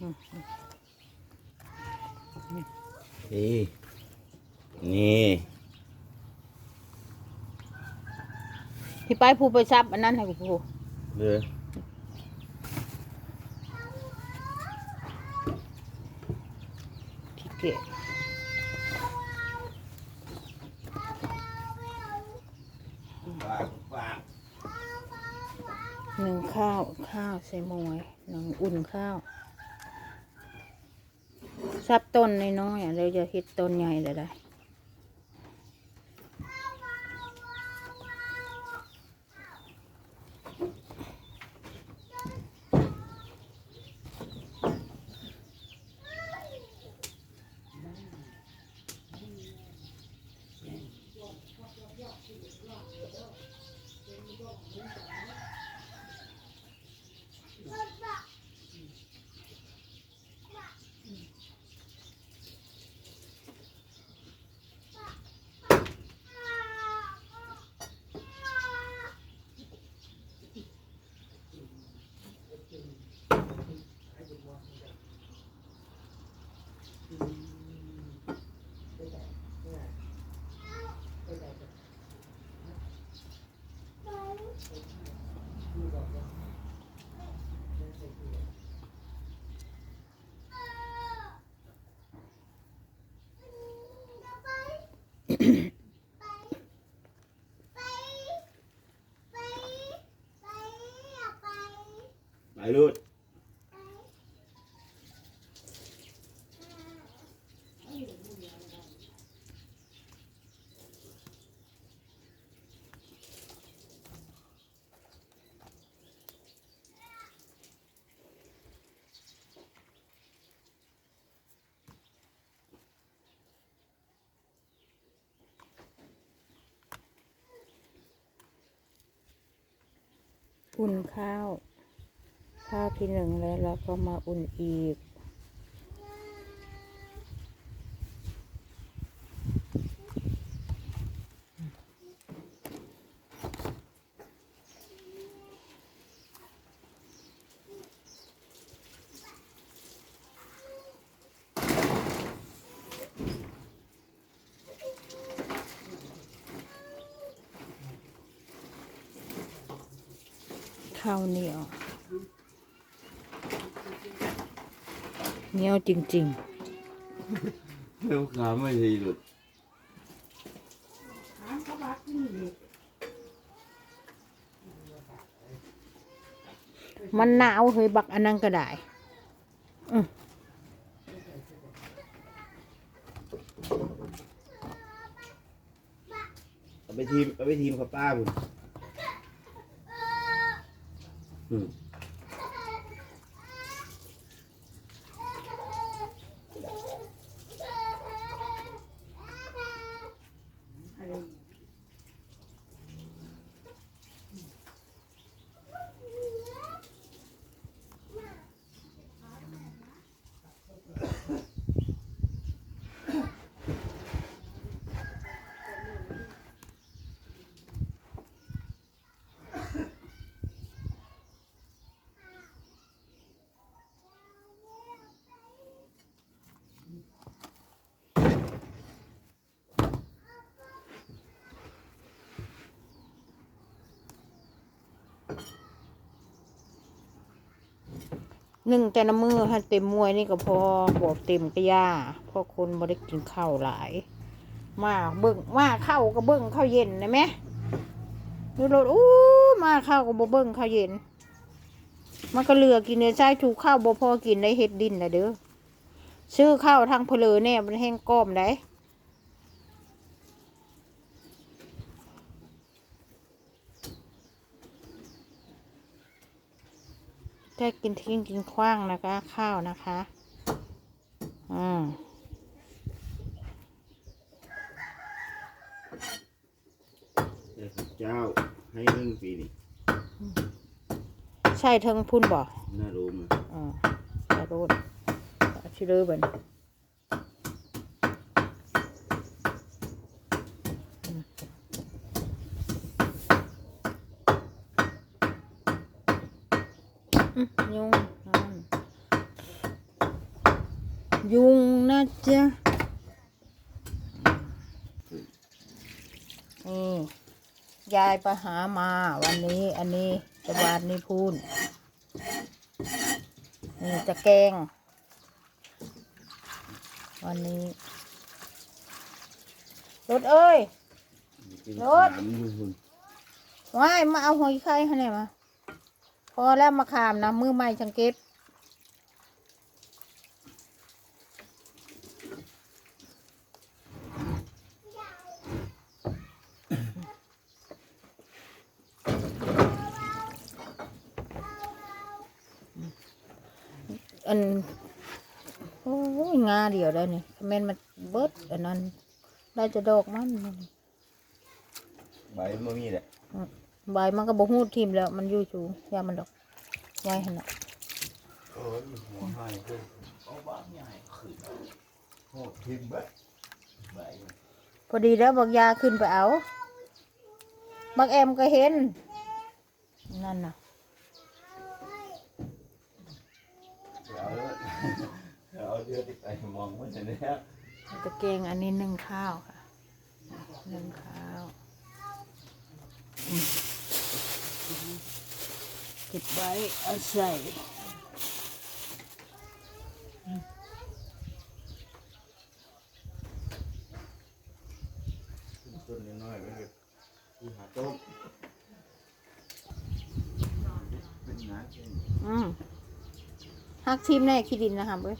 อืมนี่นี่ที่ไปผู้ไปซับอันนั้นให้กูผู้เลยที่เกะฝากฝากหนึ่งข้าว ข้าวใส่หมวยหนึ่งอุ่นข้าว ซับต้นน้อยๆเราจะเฮ็ดต้นใหญ่เลยได้ ไปรูด อุ่นข้าว ข้าวที่หนึ่งแล้วเราก็มาอุ่นอีก ข้าวเหนียว เหนียวจริงเร็วขาไม่ดีหลุดๆ มันหนาวเฮ้ยบักอันนั้นก็ได้เอาไปทีมเอาไปทีมกับป้าบุญ อื หนึ่งแต่ละมือให้เต็มมวยนี่ก็พอบวกเต็มกระยาเพราะคนบ่ได้กินข้าวหลาย มาเบิ่งมาเข้าวก็เบิ่งข้าวเย็นนะแม่ดูรถอู้มาข้าวก็บ่เบิ่งข้าวเย็น มันก็เหลือกินเนื้อใช้ถูกข้าวบ่พอกินได้เฮ็ดดินนะเด้อซื้อข้าวทางเพลอเนี่ยมันแห้งก้อมได้ แค่กินทิ้งกินขว้างนะคะ ข้าวนะคะ อืมเดี๋ยวข้าเจ้าให้หนึ่งปีนี่ใช่เทิงพุ่นบ่น่ารู้มั้ยอ่าขอโทษชิเลือบันอืมยุงนั่น ยุงนะจ๊ะ นี่ยายไปหามาวันนี้อันนี้จะวานนี่พูนนี่จะแกง วันนี้รถเอ้ยรถขามอยู่คุณว้ายมาเอาหอยไข่ให้หน่อยมา พอแล้วมาขามนะมือใหม่จังเก็บ อันโอ้ยงาเดียวได้นี่แม่นมันเบิดอันนั้น ได้จะดอกมันมันใบมันมีแหละใบมันก็บ่ฮู้ทีมแล้ว มันอยู่สูงยามันดอกไว้หั่นน่ะโอ้ยหัวหายเพิ่นเอาบ้านใหญ่ขึ้นโหดทิมเบิดใบพอดีแล้วบักยาขึ้นไปเอา บักแอมก็เห็น นั่นน่ะ เอาเลย เอาเดือดไปมองว่าจะเนี่ยตะเกงอันนี้นึ่งข้าวค่ะนึ่งข้าวอืมเก็บไว้เอาใส่ต้นน้อยๆไปเลยที่หาต้มเป็นงานเช่นอืมฮักทีมแน่ขี้ดินนะคะเว้ย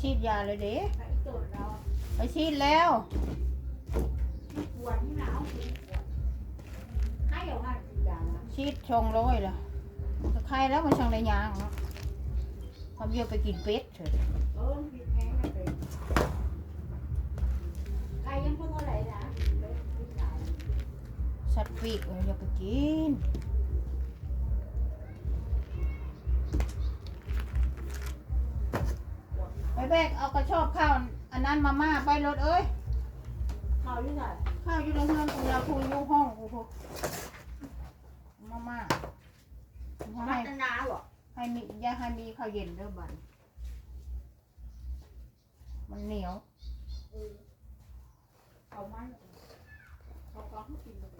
ฉีดยาเลยเด้ไอ้โจทย์เราไปฉีดแล้วปวดที่หนาวปวดให้เอามาสียาละฉีดชงร้อยละก็ใครแล้วมันช่างได้ยางเนาะทำเยอะไปกินเป็ดเถอะเออผิดแพ้ไม่เป็นใครยังเพิ่งอะไรนะไปผิดหนาวสัตว์ปีกเอออย่าไปกิน แบกเอากระชอบข้าวอันนั้นมาม่าไปรถเอ้ยเขาอยู่ไหนข้าวอยู่ในเฮือนกูอยาคูอยู่ห้องกูพมาม่ามัให้นหนาวเหรอให้มีอย่าให้มีข้าวเย็นเด้อบันมันเหนียวเอามันเอาของให้กินเลย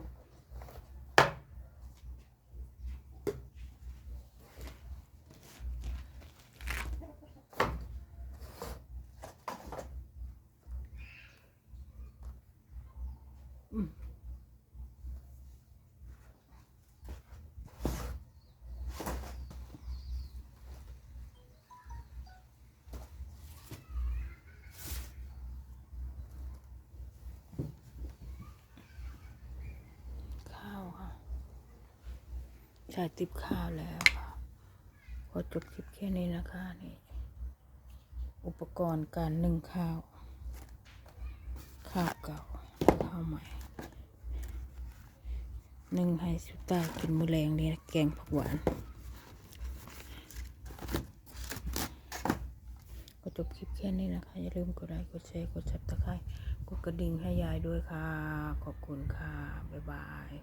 ข้าวค่ะ ใส่ติบข้าวแล้วค่ะพอจบคลิปแค่นี้นะคะนี่อุปกรณ์การนึ่งข้าว ข้าวเก่าข้าวใหม่นึ่งให้สุต้ากินมื้อแรงนี่แกงผักหวาน ก็จบคลิปแค่นี้นะคะ อย่าลืมกดไลค์กดแชร์กดซับสไครต์กดกระดิ่งให้ยายด้วยค่ะ ขอบคุณค่ะ บ๊ายบาย